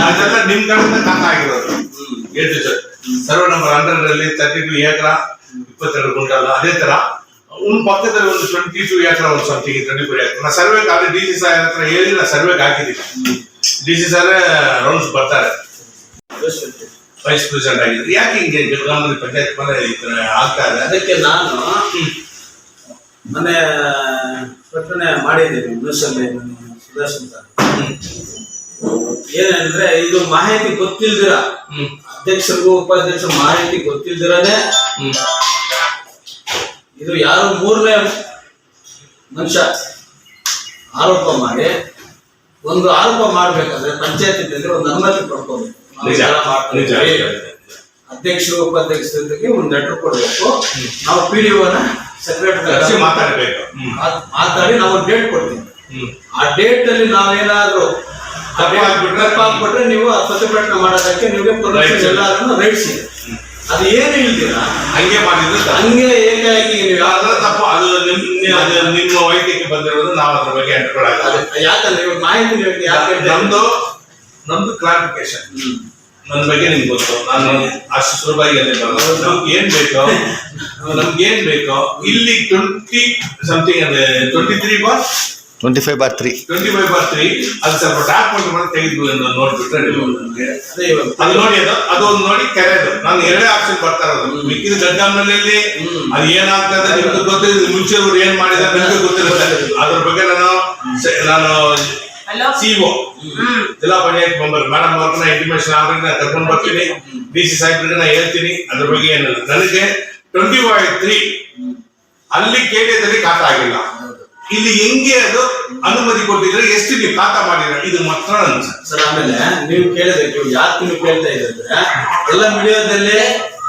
A two ಆಗಿರೋದು. Survey number hundred ಅಲ್ಲಿ thirty two acre ಇಪ್ಪತ್ತೆರಡು ಗುಂಟಲ್ಲ ಅದೇ ತರ. ಒಂದು ಪಕ್ಕದಲ್ಲಿ ಒಂದು ಟ್ವೆಂಟಿ ಟು ಏಕರ ಒಂದು ಸಮಥಿಂಗ್ ಟ್ವೆಂಟಿ ಫೋರ್ ಏಕರ್. ನಾ ಸರ್ವೆ ಅಲ್ಲಿ ಡಿ ಸಿ ಸರ್ ಹತ್ರ ಹೇಳಿ ನಾ ಸರ್ವೆಗೆ ಹಾಕಿದ್ದೀನಿ. ಡಿ ಸಿ ಸರ್ ರೌಂಡ್ಸ್ ಬರ್ತಾರೆ. ವೈಸ್ ಪ್ರೆಸಿಡೆಂಟ್ ಆಗಿದ್ರು. ಯಾಕೆ ಹಿಂಗೆ ಗ್ರಾಮದಲ್ಲಿ ಪಂಚಾಯತ್ ಮನೆ ಈ ತರ ಆಗ್ತಾ ಇದೆ? ಅದಕ್ಕೆ ನಾನು ಮನೆ ಪ್ರಕಟಣೆ ಮಾಡಿದ್ದೀನಿ. ನ್ಯೂಸಲ್ಲಿ ಸುದರ್ಶನ್ ಸರ್ ಏನಂದ್ರೆ ಇದು ಮಾಹಿತಿ ಗೊತ್ತಿಲ್ದಿರ ಅಧ್ಯಕ್ಷರಿಗೂ ಉಪಾಧ್ಯಕ್ಷರು ಮಾಹಿತಿ ಗೊತ್ತಿಲ್ದಿರನೆ ಹ್ಮ್. ಇದು ಯಾರು ಮೂರನೇ ಮನುಷ್ಯ ಆರೋಪ ಮಾಡಿ ಒಂದು ಆರೋಪ ಮಾಡ್ಬೇಕಾದ್ರೆ ಪಂಚಾಯತಿನಲ್ಲಿ ಒಂದು ಅನುಮತಿ ಪಡ್ಕೋಬೇಕು. ಅಧ್ಯಕ್ಷರು ಉಪಾಧ್ಯಕ್ಷರಿಗೆ ಒಂದು ಲೆಟರ್ ಕೊಡಬೇಕು. ನಾವು ಪಿ ಡಿ ಓನ ಸೆಕ್ರೆಟರಿ ಮಾತಾಡಬೇಕು. ಮಾತಾಡಿ ನಾವು ಡೇಟ್ ಕೊಡ್ತೀವಿ. ಆ ಡೇಟ್ ಅಲ್ಲಿ ನಾವೇನಾದ್ರೂ ಆಗ್ಬಿಟ್ರೆ ನೀವು ಪ್ರತಿಭಟನೆ ಮಾಡೋದಕ್ಕೆ ನಿಮಗೆ ಪರ್ಮಿಷನ್. ಎಲ್ಲಾದ್ರೂ ರೈಟ್ಸ್ ಇದೆ ಅದು ಏನು ಇಲ್ದಿರ? ಹಂಗೆ ಮಾಡಿದ್ರು. ಹಂಗೆ ಏಕಾಏಕಿ ಅದರ ತಪ್ಪು ಅದು ನಿಮ್ಮ ಅದು ನಿಮ್ಮ ವೈದ್ಯಕ್ಕೆ ಬಂದಿರೋದು ನಾವು ಅದ್ರ ಬಗ್ಗೆ ಅದು ಯಾಕಂದ್ರೆ ಇವಾಗ ಮಾಹಿತಿ ನಮ್ದು ನಮ್ದು ಕ್ಲಾರಿಫಿಕೇಶನ್ ನನ್ನ ಬಗ್ಗೆ ನಿಮ್ಗೆ ಗೊತ್ತು. ನಾನು ಅಷ್ಟು ಸುಲಭವಾಗಿ ನಮ್ಗೆ ಏನ್ ಬೇಕೋ ನಮ್ಗೆ ಏನ್ ಬೇಕೋ ಇಲ್ಲಿ ಟ್ವೆಂಟಿ ಸಮಥಿಂಗ್ ಅಂದ್ರೆ twenty three bar twenty five bar three twenty five bar three ಅದು ಸ್ವಲ್ಪ ಟ್ಯಾಪ್ ಮಾಡಿ ತೆಗೆದು ನೋಡ್ಬಿಟ್ರೆ ಅದೇ ನೋಡಿ ಅದು ಅದೊಂದು ಒಂದು ನೋಡಿ ಕೆರೆದು ನಾನು ಎರಡೇ ಆಪ್ಷನ್ ಬರ್ತಾ ಇರೋದು. ಮಿಕ್ಕಿದ ಗಡ್ಡಾಮನಲ್ಲಿ ಅದು ಏನಾಗ್ತದೆ ನಿಮ್ಗೆ ಗೊತ್ತಿಲ್ಲ ಮುಂಚೆ ಅವ್ರು ಏನ್ ಮಾಡಿದಾರೆ ನಿಮ್ಗೆ ಗೊತ್ತಿರುತ್ತೆ. ಅದ್ರ ಬಗ್ಗೆ ನಾನು ಸ- ನಾನು ಸಿಒ ಜಿಲ್ಲಾ ಪಂಚಾಯತ್ ಮೆಂಬರ್. ಮೇಡಮ್ ಅವ್ರನ್ನ ಇಂಟಿಮೇಷನ್ ಆದ್ರೆ ನಾನು ಕರ್ಕೊಂಡು ಬರ್ತೀನಿ. ಡಿ ಸಿ ಸಾಹೇಬ್ರಿಗೆ ನಾನು ಹೇಳ್ತೀನಿ. ಅದ್ರ ಬಗ್ಗೆ ಏನಿಲ್ಲ. ನನಗೆ ಟ್ವೆಂಟಿ ಫೈವ್ ತ್ರೀ ಅಲ್ಲಿ ಕೇಂದ್ರದಲ್ಲಿ ಖಾತಾ ಆಗಿಲ್ಲ. ಇಲ್ಲಿ ಹೆಂಗೆ ಅದು ಅನುಮತಿ ಕೊಟ್ಟಿದ್ರೆ ಎಷ್ಟು ನೀವು ಕಾಟ ಮಾಡಿದ್ರೆ? ಇದು ಮಾತ್ರ ಸರ್ ಆಮೇಲೆ ನೀವು ಕೇಳಿದಕ್ಕೆ ಯಾಕೆ ನೀವು ಕೇಳ್ತಾ ಇದ್ರೆ ಎಲ್ಲ ಮೀಡಿಯಾದಲ್ಲಿ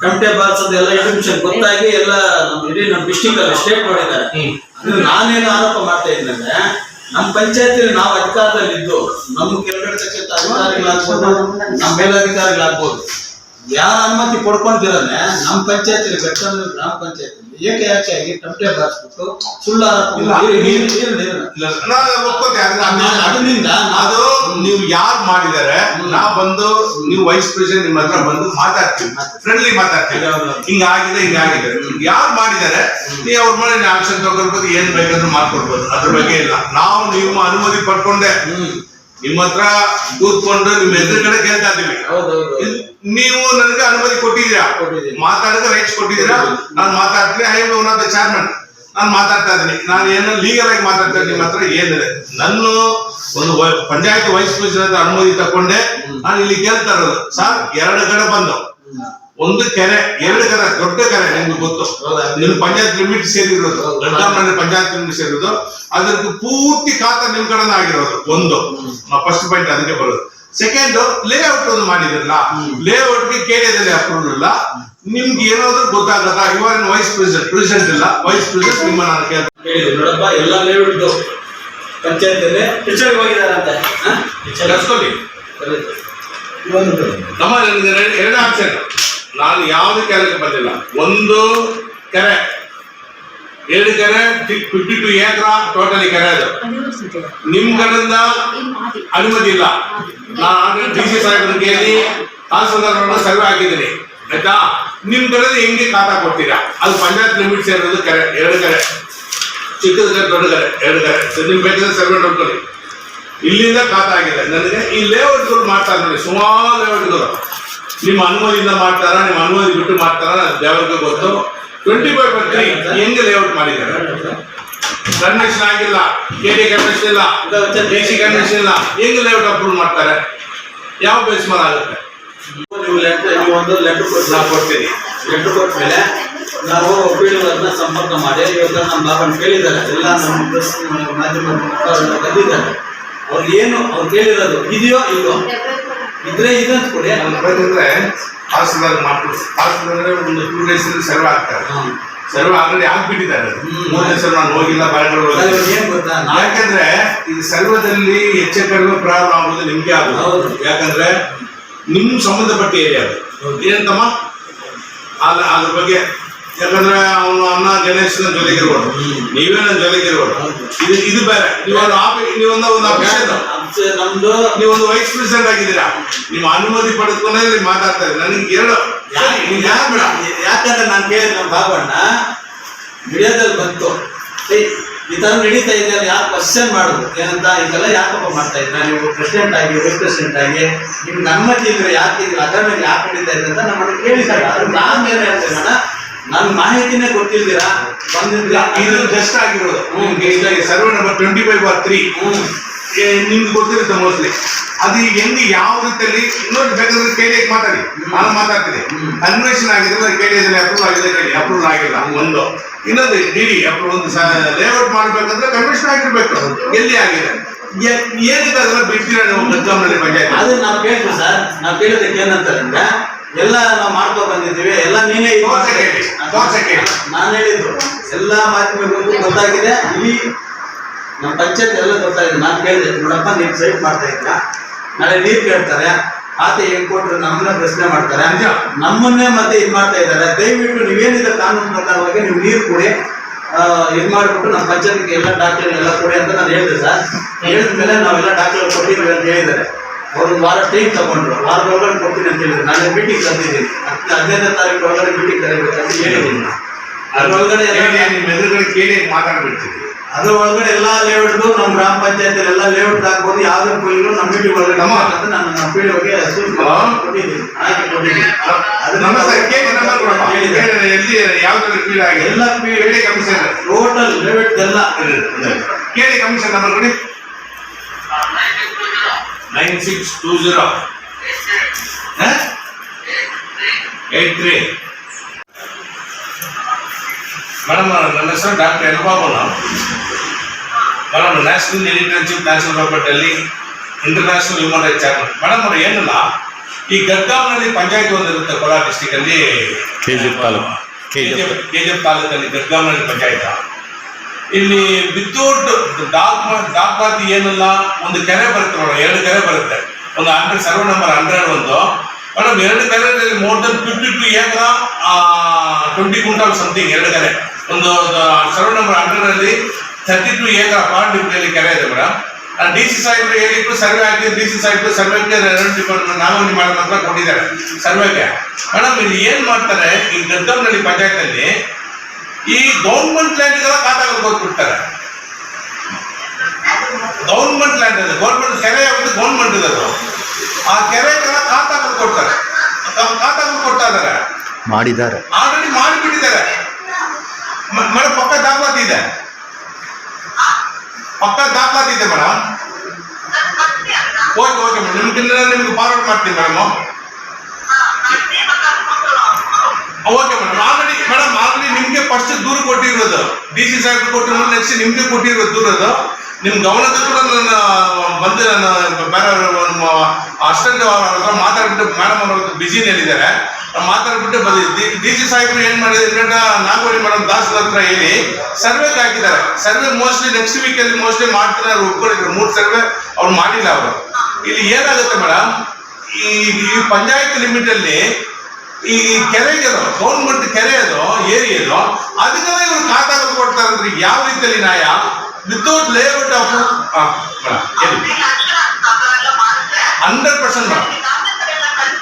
ಕಮಟೆ ಬಾರಿಸೋದು ಎಲ್ಲ ಎಕ್ಸಿಬಿಷನ್ ಗೊತ್ತಾಗಿ ಎಲ್ಲ ನಮ್ಮ ಇಡೀ ನಮ್ಮ ಡಿಸ್ಟಿಕ್ ಅಲ್ಲಿ ಸ್ಟೇಟ್ ಮಾಡಿದ್ದಾರೆ. ನಾನೇನು ಆರೋಪ ಮಾಡ್ತಾ ಇದ್ದಂದ್ರೆ ನಮ್ಮ ಪಂಚಾಯತಿ ನಾವು ಅಧಿಕಾರದಲ್ಲಿ ಇದ್ದು ನಮ್ಮ ಕೆಳಗಡೆ ಅಧಿಕಾರಿಗಳಾಗ್ಬೋದು ನಮ್ಮ ಮೇಲಧಿಕಾರಿಗಳಾಗ್ಬೋದು ಯಾರ ಅನುಮತಿ ಪಡ್ಕೊಂಡಿರೋನೆ ನಮ್ಮ ಪಂಚಾಯತ್ ಬೆಟ್ಟಂದ್ರೆ ಗ್ರಾಮ ಪಂಚಾಯತ್ ಏಕೆ ಯಾಕೆ ಆಗಿ ಕಮಟೆ ಬಾರಿಸ್ಬಿಟ್ಟು ಸುಳ್ಳು ಅದರಿಂದ ಅದು ನೀವು ಯಾರು ಮಾಡಿದಾರೆ ನಾ ಬಂದು ನೀವು ವೈಸ್ ಪ್ರೆಸಿಡೆಂಟ್ ನಿಮ್ಮ ಹತ್ರ ಬಂದು ಮಾತಾಡ್ತೀವಿ ಫ್ರೆಂಡ್ಲಿ ಮಾತಾಡ್ತೀವಿ. ಹಿಂಗಾಗಿದೆ ಹಿಂಗಾಗಿದೆ ಯಾರು ಮಾಡಿದಾರೆ ನೀವು ಅವ್ರ ಮೇಲೆ ಆಕ್ಷನ್ ತಗೊಳ್ಬೋದು ಏನ್ ಬೇಕಾದ್ರೂ ಮಾಡ್ಕೊಡ್ಬೋದು. ಅದ್ರ ಬಗ್ಗೆ ಇಲ್ಲ. ನಾವು ನಿಮ್ಮ ಅನುಮತಿ ಪಡ್ಕೊಂಡೆ. ನಿಮ್ಮ ಹತ್ರ ಕೂತ್ಕೊಂಡು ನಿಮ್ಮ ಎದುರುಗಡೆ ಕೇಳ್ತಾ ಇದೀವಿ ಹೌದೌದು. ಇದ್- ನೀವು ನನಗೆ ಅನುಮತಿ ಕೊಟ್ಟಿದ್ದೀರಾ. ಮಾತಾಡೋಕೆ ರೈಟ್ಸ್ ಕೊಟ್ಟಿದ್ದೀರಾ? ನಾನು ಮಾತಾಡ್ತೀನಿ I'm one of the chairman ನಾನು ಮಾತಾಡ್ತಾ ಇದ್ದೀನಿ. ನಾನು ಏನೋ ಲೀಗಲ್ ಆಗಿ ಮಾತಾಡ್ತಾ ಇದ್ದೀನಿ ನಿಮ್ಮ ಹತ್ರ ಏನಿದೆ? ನನ್ನ ಒಂದು ಪಂಚಾಯತ್ ವೈಸ್ ಪ್ರೆಸಿಡೆಂಟ್ ಅನುಮತಿ ತಕೊಂಡೆ ನಾನು ಇಲ್ಲಿ ಕೇಳ್ತಾ ಇರೋದು. ಸರ್ ಎರಡು ಕಡೆ ಬಂದು. ಒಂದು ಕೆರೆ ಎರಡು ಕೆರೆ ದೊಡ್ಡ ಕೆರೆ ನಿಮ್ಗೆ ಗೊತ್ತು? ನಿಮ್ ಪಂಚಾಯತ್ ಲಿಮಿಟ್ ಸೇರಿರೋದು ದೊಡ್ಡ ಮನೆ ಪಂಚಾಯತ್ ಲಿಮಿಟ್ ಸೇರಿರೋದು. ಅದಕ್ಕೆ ಪೂರ್ತಿ ಖಾತಾ ನಿಮ್ ಕಡೆನೇ ಆಗಿರೋದು ಒಂದು. ಫಸ್ಟ್ ಪಾಯಿಂಟ್ ಅದಕ್ಕೆ ಬರೋದು. ಸೆಕೆಂಡ್ ಲೇಔಟ್ ಒಂದು ಮಾಡಿದ್ರಲ್ಲ ಲೇಔಟ್ಗೆ ಕೇಳಿದಲ್ಲಿ ಅಪ್ರೂವಲ್ ಇಲ್ಲ. ನಿಮ್ಗೆ ಏನಾದ್ರು ಗೊತ್ತಾಗಲ್ಲ ಇವಾಗ ವೈಸ್ ಪ್ರೆಸಿಡೆಂಟ್ ಪ್ರೆಸಿಡೆಂಟ್ ಇಲ್ಲ. ವೈಸ್ ಪ್ರೆಸಿಡೆಂಟ್ ನಿಮ್ಮ ನಾನು ಕೇಳ್ತೀನಿ. ಹೇಳಿದ್ರು ನೋಡಪ್ಪ ಎಲ್ಲ ಲೇಔಟ್ದು ಪಂಚಾಯತಿಯಲ್ಲಿ ಪಿಕ್ಚರ್ಗೆ ಹೋಗಿದ್ದಾರೆ ಅಂತ ಹಾ? ಕರ್ಸ್ಕೊಳ್ಳಿ. ನಮ್ಮ ಎರಡು ಆಪ್ಷನ್ ನಾನು ಯಾವುದೇ ಕೆರೆಗೆ ಬಂದಿಲ್ಲ. ಒಂದು ಕೆರೆ. ಎರಡು ಕೆರೆ ಫಿಫ್ಟಿ ಟು ಏಕರ ಟೋಟಲಿ ಕೆರೆ ಅದು. ನಿಮ್ ಕಡೆಯಿಂದ ಅನುಮತಿ ಇಲ್ಲ. ನಾನು ಡಿ ಸಿ ಸಾಹೇಬ್ರ ಕೇಳಿ ತಹಸೀಲ್ದಾರ್ ಸರ್ವೆ ಹಾಕಿದ್ದೀನಿ. ಆಯ್ತಾ? ನಿಮ್ ಕಡೆ ಹೆಂಗೆ ಖಾತಾ ಕೊಡ್ತೀರಾ? ಅದು ಪಂಚಾಯತ್ ಲಿಮಿಟ್ ಸೇರೋದು ಕೆರೆ, ಎರಡು ಕೆರೆ. ಚಿಕ್ಕದ ಕೆರೆ, ದೊಡ್ಡ ಕೆರೆ, ಎರಡು ಕೆರೆ. ನಿಮ್ ಬೇಕಾದ್ರೆ ಸರ್ವೆ ನೋಡ್ಕೊಳ್ಳಿ. ಇಲ್ಲಿಂದ ಖಾತಾ ಆಗಿದೆ. ನನಗೆ ಈ ಲೇಔಟ್ಗಳು ಮಾಡ್ತಾರೆ ನೋಡಿ ಸುಮಾರು ಲೇಔಟ್ಗಳು ನಿಮ್ಮ ಅನುಮತಿಯಿಂದ ಮಾಡ್ತಾರ, ನಿಮ್ಮ ಅನುಮತಿ ಬಿಟ್ಟು ಮಾಡ್ತಾರ ದೇವರಿಗೆ ಗೊತ್ತು. ಟ್ವೆಂಟಿ ಫೈವ್ ತ್ರೀ ಹೆಂಗೆ ಲೇಔಟ್ ಮಾಡಿದ್ದಾರೆ? ಕನ್ವೆನ್ಷನ್ ಆಗಿಲ್ಲ ಕೆ ಡಿ ಕನ್ವೆನ್ಷನ್ ಇಲ್ಲ ಡಿ ಸಿ ಕನ್ವೆನ್ಷನ್ ಇಲ್ಲ, ಹೆಂಗೆ ಲೇಔಟ್ ಅಪ್ರೂವ್ ಮಾಡ್ತಾರೆ? ಯಾವ ಬೇಸ್ ಮೇಲೆ ಆಗುತ್ತೆ? ನೀವು ಲೆಟರ್ ನೀವು ಒಂದು ಲೆಟರ್ ಕೊಟ್ಟು ನಾವು ಕೊಡ್ತೀನಿ. ಲೆಟರ್ ಕೊಟ್ಟ ಮೇಲೆ ನಾವು ಒಪ್ಪಿಡುವುದನ್ನ ಸಂಪರ್ಕ ಮಾಡಿ. ಇವತ್ತು ನಮ್ಮ ಬಾಬನ್ ಕೇಳಿದ್ದಾರೆ, ಎಲ್ಲ ನಮ್ಮ ಮಾಧ್ಯಮ ಬಂದಿದ್ದಾರೆ. ಅವ್ರಿಗೆ ಏನು ಅವ್ರು ಕೇಳಿರೋದು ಇದೆಯೋ ಇಲ್ಲೋ ಇದ್ರೆ ಇದೆ ಅಲ್ಲಿ ಬಂದಿದ್ರೆ ಹಾಸ್ಟೆಲ್ ತಹಸೀಲ್ದಾರ್ ಹಾಸ್ಟೆಲ್ ಅಂದ್ರೆ ಒಂದು ಟೂ ಡೇಸ್ ಸರ್ವ್ ಆಗ್ತಾರೆ ಸರ್ವ್ ಆಲ್ರೆಡಿ ಆಗ್ಬಿಟ್ಟಿದ್ದಾರೆ ಮೂರು ಮೂರನೇ ಸಲ ನಾನು ಹೋಗಿಲ್ಲ ಬ್ಯಾಂಗ್ಳೂರ್ ಏನು ಗೊತ್ತಾ? ಯಾಕಂದ್ರೆ ಇದು ಸರ್ವದಲ್ಲಿ ಹೆಚ್ಚು ಕಡಿಮೆ ಪ್ರಾರಂಭ ಆಗೋದು ನಿಮ್ಗೆ ಆಗೋದು. ಯಾಕಂದ್ರೆ ನಿಮ್ ಸಂಬಂಧಪಟ್ಟ ಏರಿಯಾ ಅದು. ಏನಂತಮ್ಮ? ಅದ್ರ ಬಗ್ಗೆ ಯಾಕಂದ್ರೆ ಅವನು ಅನ್ನ ಗಣೇಶನ ಜೊತೆಗಿರ್ಬೋದು ನೀವೇ ನನ್ನ ಜೊತೆಗಿರ್ಬೋದು ಇದು ಇದು ಬೇರೆ. ನೀವೊಂದು ನೀವೊಂದು ಒಂದು ಅಭಿಷೇಕ ನಮ್ದು- ನೀವೊಂದು ವೈಸ್ ಪ್ರೆಸಿಡೆಂಟ್ ಆಗಿದ್ದೀರಾ? ನಿಮ್ಮ ಅನುಮತಿ ಪಡೆದುಕೊಂಡೇ ನೀವು ಮಾತಾಡ್ತಾ ಇದ್ದೀರಿ? ನನಗೆ ಹೇಳು. ಯಾ- ನೀವ್ ಯಾರ್ ಬೇಡ? ಯಾಕಂದ್ರೆ ನಾನು ಕೇಳಿದ ನಮ್ಮ ಬಾಬಣ್ಣ ವಿಡಿಯೋದಲ್ಲಿ ಬಂತು. ಈ ತರ ನಡೀತಾ ಇದೆ ಯಾಕೆ ಕ್ವಶನ್ ಮಾಡುದು? ಏನಂತ ಇದೆಲ್ಲ ಯಾಕಪ್ಪ ಮಾಡ್ತಾ ಇದ್ದ ನೀವು ಪ್ರೆಸಿಡೆಂಟ್ ಆಗಿ ವೈಸ್ ಪ್ರೆಸಿಡೆಂಟ್ ಆಗಿ ನಿಮ್ಗೆ ಅನುಮತಿ ಇದ್ರೆ ಯಾಕೆ ಇದ್ರೆ ಅದರ ಮೇಲೆ ಯಾಕೆ ನಡೀತಾ ಇದೆ ಅಂತ ನಮ್ಮನ್ನು ಕೇಳಿದಾಗ ಅದು ನಾನು ಏನು ಹೇಳ್ತೇನೆ ನನ್ನ ಮಾಹಿತಿನೇ ಗೊತ್ತಿಲ್ದಿರಾ? ಬಂದಿದ್ರ ಇದು ಜಸ್ಟ್ ಆಗಿರೋದು. Survey number twenty five bar three ನಿಮ್ಗೆ ಗೊತ್ತಿರುತ್ತೆ ಮೋಸ್ಟ್ಲಿ ಅದು ಈಗ ಹೆಂಗೆ ಯಾವ ರೀತಿಯಲ್ಲಿ ಇನ್ನೊಂದು ಬೇಕಾದ್ರೆ ಕೇಳಿ ಮಾತಾಡಿ. ನಾನು ಮಾತಾಡ್ತೀನಿ. ಅನ್ವೇಷಣೆ ಆಗಿದ್ರೆ ಕೇಳಿದ್ರೆ ಅಪ್ರೂವ್ ಆಗಿದೆ ಕೇಳಿ ಅಪ್ರೂವ್ ಆಗಿಲ್ಲ. ಒಂದು. ಇನ್ನೊಂದು ಡಿಡಿ ಅಪ್ರೂವ್ ಒಂದು ಲೇಔಟ್ ಮಾಡ್ಬೇಕಂದ್ರೆ ಕಮಿಷನ್ ಆಗಿರ್ಬೇಕು. ಎಲ್ಲಿ ಆಗಿದೆ? ಏನಿದೆ ಅದನ್ನ ಬಿಡ್ತೀರಾ ನೀವು ಗದ್ದಮ್ನಲ್ಲಿ ಪಂಚಾಯತ್. ಅದು ನಾವು ಕೇಳ್ತೀವಿ ಸರ್. ನಾವು ಕೇಳೋದಕ್ಕೆ ಏನಂತಾರೆ ಎಲ್ಲ ನಾವು ಮಾಡ್ಕೊ ಬಂದಿದ್ದೀವಿ ಎಲ್ಲ ನೀನೇ ಇವಾಗ. ನಾನು ಹೇಳಿದ್ದು ಎಲ್ಲಾ ಮಾಧ್ಯಮಗಳಿಗೂ ಗೊತ್ತಾಗಿದೆ. ಇಲ್ಲಿ ನಮ್ಮ ಪಂಚಾಯತ್ ಎಲ್ಲ ಗೊತ್ತಾಗಿದೆ. ನಾನು ಕೇಳಿದೆ ನೋಡಪ್ಪ ನೀನು ಸೈಟ್ ಮಾಡ್ತಾ ಇದ್ದ ನಾಳೆ ನೀರು ಕೇಳ್ತಾರೆ ಖಾತೆ ಏನ್ ಕೊಟ್ರು ನಮ್ಮನ್ನ ಪ್ರಶ್ನೆ ಮಾಡ್ತಾರೆ. ನಮ್ಮನ್ನೇ ಮತ್ತೆ ಇದು ಮಾಡ್ತಾ ಇದ್ದಾರೆ. ದಯವಿಟ್ಟು ನೀವೇನಿದೆ ಕಾನೂನು ಪ್ರಕಾರವಾಗಿ ನೀವು ನೀರು ಕೊಡಿ ಇದು ಮಾಡಿಬಿಟ್ಟು ನಮ್ಮ ಪಂಚಾಯತ್ಗೆ ಎಲ್ಲ ಡಾಕ್ಟರ್ ಎಲ್ಲ ಕೊಡಿ ಅಂತ ನಾನು ಹೇಳಿದೆ ಸರ್ ಹೇಳಿದ ಮೇಲೆ ನಾವೆಲ್ಲ ಡಾಕ್ಟರ್ ಕೊಟ್ಟಿದ್ದೀವಿ ಅಂತ ಹೇಳಿದ್ದಾರೆ. ಅವ್ರು ಒಂದು ವಾರ ಟೈಮ್ ತಗೊಂಡ್ರು. ವಾರದ ಒಳಗಡೆ ಕೊಡ್ತೀನಿ ಅಂತ ಹೇಳಿದ್ರು. ನಾನು ಮೀಟಿಂಗ್ ಕರೆದಿದ್ದೀನಿ. ಹದಿನೈದನೇ ತಾರೀಕು ಒಳಗಡೆ ಮೀಟಿಂಗ್ ಕರೀಬೇಕಂತ ಹೇಳಿದ್ದೀನಿ ಅದ್ರ ಒಳಗಡೆ ಕೇಳಿ ನಿಮ್ಮ ಎದುರುಗಡೆ ಕೇಳಿ ಮಾತಾಡ್ಬಿಡ್ತೀನಿ. ಅದ್ರ ಒಳಗಡೆ ಎಲ್ಲ ಲೇಔಟ್ದು ನಮ್ಮ ಗ್ರಾಮ ಪಂಚಾಯತ್ ಎಲ್ಲ ಲೇಔಟ್ ಹಾಕ್ಬೋದು. ಯಾವ್ದು ಕೊಯ್ಲು ನಮ್ಮ ಮೀಟಿಂಗ್ ಒಳಗಡೆ ನಮ್ಮ- ಅಂತ ನಾನು ನಮ್ಮ ಪೀಳಿಗೆ ಬಗ್ಗೆ. ಕೊಟ್ಟಿದ್ದೀನಿ. ಆಯ್ಕೆ ಕೊಟ್ಟಿದ್ದೀನಿ. ನಮ್ಮ. ಕೇಳಿ ಎಲ್ಲಿ ಯಾವ್ದಾದ್ರು ಫೀಲ್ಡ್ ಆಗಿದೆ? ಎಲ್ಲ ಕಮಿಷನ್ ಟೋಟಲ್ ಲೇಔಟ್ ಎಲ್ಲ ಕೇಳಿ ಕಮಿಷನ್ ನಂಬರ್ ಕೊಡಿ. Nine six two zero eight three madam ನನ್ನ ಹೆಸರು ಡಾಕ್ಟರ್ ಎಲ್ ಬಾಬುನ madam national editorship national ಪ್ರಾಪರ್ಟಿಯಲ್ಲಿ international human rights charter madam ಅವ್ರು ಏನಿಲ್ಲ ಈ ಗಡ್ಗಾಂನಲ್ಲಿ ಪಂಚಾಯತ್ ಒಂದು ಇರುತ್ತೆ ಕೋಲಾರ ಡಿಸ್ಟಿಕ್ ಅಲ್ಲಿ ಕೆಜಿಎಫ್ ತಾಲೂಕು ಕೆಜಿಎಫ್ ಕೆಜಿಎಫ್ ತಾಲೂಕಲ್ಲಿ ಗಡ್ಗಾಂನಲ್ಲಿ ಪಂಚಾಯತ್ ಇಲ್ಲಿ ವಿತೌಟ್ ಡಾಕ್ ಡಾಕ್ಪಾತಿ ಏನಲ್ಲ? ಒಂದು ಕೆರೆ ಬರುತ್ತೆ ಮೇಡಮ್ ಎರಡು ಕೆರೆ ಬರುತ್ತೆ. ಒಂದು ಹಂಡ್ರೆಡ್ ಸರ್ವೆ ನಂಬರ್ ಹಂಡ್ರೆಡ್ ಒಂದು. ಮೇಡಮ್ ಎರಡು ಕೆರೆಯಲ್ಲಿ more than fifty two acre twenty quintal something ಎರಡು ಕೆರೆ. ಒಂದು ಸರ್ವೆ ನಂಬರ್ ಹಂಡ್ರೆಡ್ ಅಲ್ಲಿ ಥರ್ಟಿ ಟು ಏಕರ ಪಾಯಿಂಟ್ ಡಿಪ್ಟಿಯಲ್ಲಿ ಕೆರೆ ಇದೆ ಮೇಡಮ್ ಡಿ ಸಿ ಸಾಹೇಬ್ರು ಹೇಳಿದ್ರು ಸರ್ವೆ ಆಗಿದೆ ಡಿ ಸಿ ಸಾಹೇಬ್ರು ಸರ್ವೆಗೆ ರೆವೆನ್ಯೂ ಡಿಪಾರ್ಟ್ಮೆಂಟ್ ನಾಮನಿ ಮಾಡೋ ಹತ್ರ ಕೊಟ್ಟಿದ್ದಾರೆ. ಸರ್ವೆಗೆ ಮೇಡಮ್ ಇಲ್ಲಿ ಏನ್ ಮಾಡ್ತಾರೆ, ಈ ಗದ್ದಮ್ನಳ್ಳಿ ಪಂಚಾಯತಲ್ಲಿ ಈ ಗೌರ್ಮೆಂಟ್ ಲ್ಯಾಂಡ್ಗೆಲ್ಲ ಖಾತಾಗಳು ಕೊಟ್ಬಿಡ್ತಾರೆ ಗೌರ್ಮೆಂಟ್ ಲ್ಯಾಂಡ್ ಅದು ಗೌರ್ಮೆಂಟ್ ಕೆರೆ ಯಾವುದು ಗೌರ್ಮೆಂಟ್ ಅದು. ಆ ಕೆರೆಗೆಲ್ಲ ಖಾತಾಗಳು ಕೊಡ್ತಾರೆ. ತಮ್ಮ ಖಾತಾಗಳು ಕೊಡ್ತಾ ಇದ್ದಾರೆ. ಮಾಡಿದ್ದಾರೆ. ಆಲ್ರೆಡಿ ಮಾಡಿಬಿಟ್ಟಿದ್ದಾರೆ. ಮೇಡಮ್ ಪಕ್ಕ ದಾಖಲಾತಿ ಇದೆ. ಪಕ್ಕ ದಾಖಲಾತಿ ಇದೆ ಮೇಡಮ್ ಓಕೆ ಓಕೆ ಮೇಡಮ್ ನಿಮ್ಗೆ ನಿಮ್ಗೆ ಫಾರ್ವರ್ಡ್ ಮಾಡ್ತೀನಿ madam okay madam already madam already ನಿಮ್ಗೆ ಫಸ್ಟ್ ದೂರ ಕೊಟ್ಟಿರೋದು. ಡಿ ಸಿ ಸಾಹೇಬ್ ಕೊಟ್ಟಿರೋದು ನೆಕ್ಸ್ಟ್ ನಿಮ್ಗೆ ಕೊಟ್ಟಿರೋದು ದೂರದು ನಿಮ್ ಗಮನದ ಕೂಡ ನನ್ನ, ಬಂದು ನನ್ನ ಬೇರೆ ಅಸ್ಟೆಂಟ್ ಅವ್ರ ಮಾತಾಡ್ಬಿಟ್ಟು ಮೇಡಮ್ ಅವರು ಬಿಸಿ ಹೇಳಿದ್ದಾರೆ ಮಾತಾಡ್ಬಿಟ್ಟು ಬಂದಿ ಡಿ ಸಿ ಸಾಹೇಬ್ರು ಏನ್ ಮಾಡಿದ್ರೆ ನಾಗೋರಿ ಮೇಡಮ್ ದಾಸ್ ಹತ್ರ ಹೇಳಿ ಸರ್ವೆಗೆ ಹಾಕಿದ್ದಾರೆ. ಸರ್ವೆ ಮೋಸ್ಟ್ಲಿ ನೆಕ್ಸ್ಟ್ ಅಲ್ಲಿ ಮೋಸ್ಟ್ಲಿ ಮಾಡ್ತಾರೆ ಅವ್ರು ಒಪ್ಕೊಂಡಿದ್ರು ಮೂರು ಸರ್ವೆ ಅವ್ರು ಮಾಡಿಲ್ಲ ಅವರು. ಇಲ್ಲಿ ಏನಾಗುತ್ತೆ ಮೇಡಮ್ ಈ ಪಂಚಾಯತ್ ಲಿಮಿಟ್ ಅಲ್ಲಿ ಈ ಕೆರೆಗೆ ಗೌರ್ಮೆಂಟ್ ಕೆರೆ ಅದು ಏರಿಯದು ಅದಕ್ಕೆಲ್ಲ ಇವ್ರು ಖಾತಾಗಳು ಕೊಡ್ತಾರೆ ಅಂದ್ರೆ ಯಾವ ರೀತಿಯಲ್ಲಿ ನ್ಯಾಯ? Without layout of hundred percent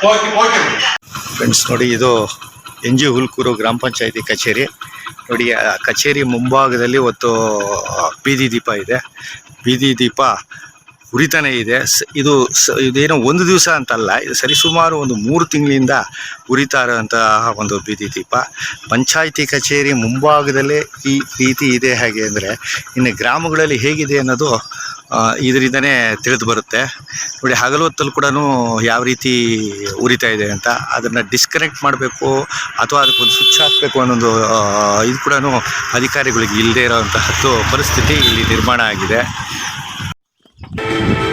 okay okay friends ನೋಡಿ ಇದು ಎನ್ ಜಿ ಹುಲ್ಕೂರು ಗ್ರಾಮ ಪಂಚಾಯತಿ ಕಚೇರಿ. ನೋಡಿ ಕಚೇರಿ ಮುಂಭಾಗದಲ್ಲಿ ಒಂದು ಬೀದಿ ದೀಪ ಇದೆ. ಬೀದಿ ದೀಪ ಉರಿತಾನೆ ಇದೆ. ಇದು ಇದೇನೋ ಒಂದು ದಿವಸ ಅಂತಲ್ಲ, ಇದು ಸರಿಸುಮಾರು ಒಂದು ಮೂರು ತಿಂಗಳಿಂದ ಉರಿತಾ ಇರೋಂತಹ ಒಂದು ಬೀದಿ ದೀಪ. ಪಂಚಾಯಿತಿ ಕಚೇರಿ ಮುಂಭಾಗದಲ್ಲೇ ಈ ರೀತಿ ಇದೆ ಹೇಗೆ ಅಂದರೆ, ಇನ್ನು ಗ್ರಾಮಗಳಲ್ಲಿ ಹೇಗಿದೆ ಅನ್ನೋದು ಇದರಿಂದನೇ ತಿಳಿದು ಬರುತ್ತೆ. ನೋಡಿ ಹಗಲು ಹೊತ್ತಲ್ಲಿ ಕೂಡ ಯಾವ ರೀತಿ ಉರಿತಾ ಇದೆ ಅಂತ, ಅದನ್ನು ಡಿಸ್ಕನೆಕ್ಟ್ ಮಾಡಬೇಕು, ಅಥವಾ ಅದಕ್ಕೊಂದು ಸ್ವಿಚ್ ಹಾಕಬೇಕು ಅನ್ನೋದು ಇದು ಕೂಡ ಅಧಿಕಾರಿಗಳಿಗೆ ಇಲ್ಲದೇ ಇರೋವಂತಹದ್ದು ಪರಿಸ್ಥಿತಿ ಇಲ್ಲಿ ನಿರ್ಮಾಣ ಆಗಿದೆ. Thank you.